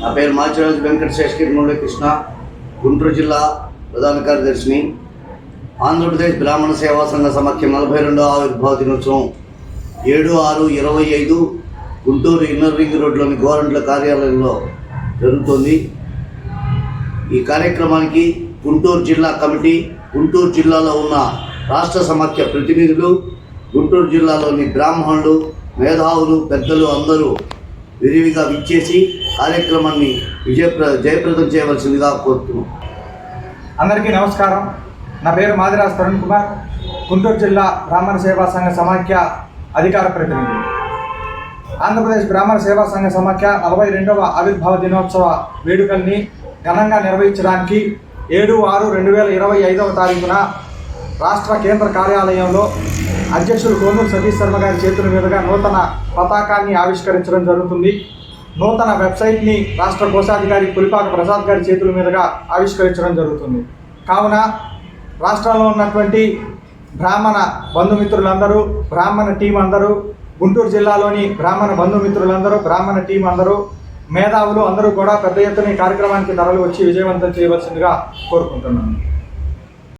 నా పేరు మాచిరాజు వెంకట శేషగిరి మురళీకృష్ణ గుంటూరు జిల్లా ప్రధాన కార్యదర్శిని. ఆంధ్రప్రదేశ్ బ్రాహ్మణ సేవా సంఘ సమాఖ్య నలభై రెండవ ఆవిర్భావ దినోత్సవం ఏడు ఆరు ఇరవై ఐదు గుంటూరు ఇన్నర్ రింగ్ రోడ్లోని గవర్నమెంట్ల కార్యాలయంలో జరుగుతోంది. ఈ కార్యక్రమానికి గుంటూరు జిల్లా కమిటీ గుంటూరు జిల్లాలో ఉన్న రాష్ట్ర సమాఖ్య ప్రతినిధులు గుంటూరు జిల్లాలోని బ్రాహ్మణులు మేధావులు పెద్దలు అందరూ విరివిగా విచ్చేసి కార్యక్రమాన్ని విజయప్ర జయప్రదం చేయవలసిందిగా కోరుతున్నాం. అందరికీ నమస్కారం. నా పేరు మాదిరాజ్ తరుణ్ కుమార్. గుంటూరు జిల్లా బ్రాహ్మణ సేవా సంఘ సమాఖ్య అధికార ప్రతినిధి. ఆంధ్రప్రదేశ్ బ్రాహ్మణ సేవా సంఘ సమాఖ్య నలభై రెండవ ఆవిర్భావ దినోత్సవ వేడుకల్ని ఘనంగా నిర్వహించడానికి ఏడు ఆరు రెండు వేల ఇరవై ఐదవ తారీఖున రాష్ట్ర కేంద్ర కార్యాలయంలో అధ్యక్షులు కోనూరు సతీష్ శర్మ గారి చేతుల మీదుగా నూతన పతాకాన్ని ఆవిష్కరించడం జరుగుతుంది. నూతన వెబ్సైట్ని రాష్ట్ర కోశాధికారి పులిపాక ప్రసాద్ గారి చేతుల మీదుగా ఆవిష్కరించడం జరుగుతుంది. కావున రాష్ట్రంలో ఉన్నటువంటి బ్రాహ్మణ బంధుమిత్రులందరూ బ్రాహ్మణ టీం అందరూ గుంటూరు జిల్లాలోని బ్రాహ్మణ బంధుమిత్రులందరూ బ్రాహ్మణ టీం అందరూ మేధావులు అందరూ కూడా పెద్ద ఎత్తున ఈ కార్యక్రమానికి ధరలు వచ్చి విజయవంతం చేయవలసిందిగా కోరుకుంటున్నాను.